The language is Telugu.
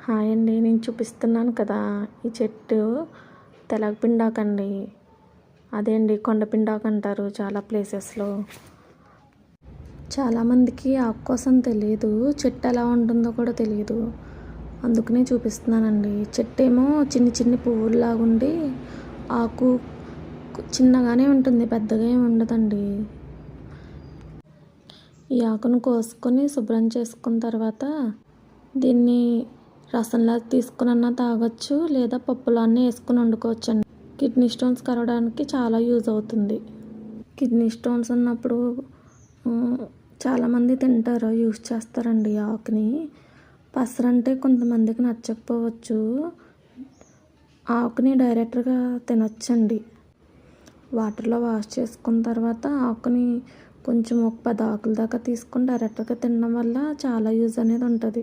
హాయ్ అండి నేను చూపిస్తున్నాను కదా ఈ చెట్టు తెలగపిండాకండి. అదే అండి కొండపిండాకు అంటారు చాలా ప్లేసెస్లో చాలామందికి ఆకు కోసం తెలియదు చెట్టు ఎలా ఉంటుందో కూడా తెలియదు అందుకనే చూపిస్తున్నానండి. చెట్టు ఏమో చిన్ని చిన్ని పువ్వుల్లాగుండి ఆకు చిన్నగానే ఉంటుంది పెద్దగా ఏమి ఉండదండి. ఈ ఆకును కోసుకొని శుభ్రం చేసుకున్న తర్వాత దీన్ని రసంలా తీసుకునన్నా తాగొచ్చు లేదా పప్పులో అన్నీ వేసుకుని వండుకోవచ్చు అండి కిడ్నీ స్టోన్స్ కరవడానికి చాలా యూజ్ అవుతుంది. కిడ్నీ స్టోన్స్ ఉన్నప్పుడు చాలామంది తింటారు యూజ్ చేస్తారండి ఆకుని. పసరంటే కొంతమందికి నచ్చకపోవచ్చు. ఆకుని డైరెక్ట్గా తినచ్చండి. వాటర్లో వాష్ చేసుకున్న తర్వాత ఆకుని కొంచెం ఒక పది ఆకుల దాకా తీసుకుని డైరెక్ట్గా తినడం వల్ల చాలా యూజ్ అనేది ఉంటుంది.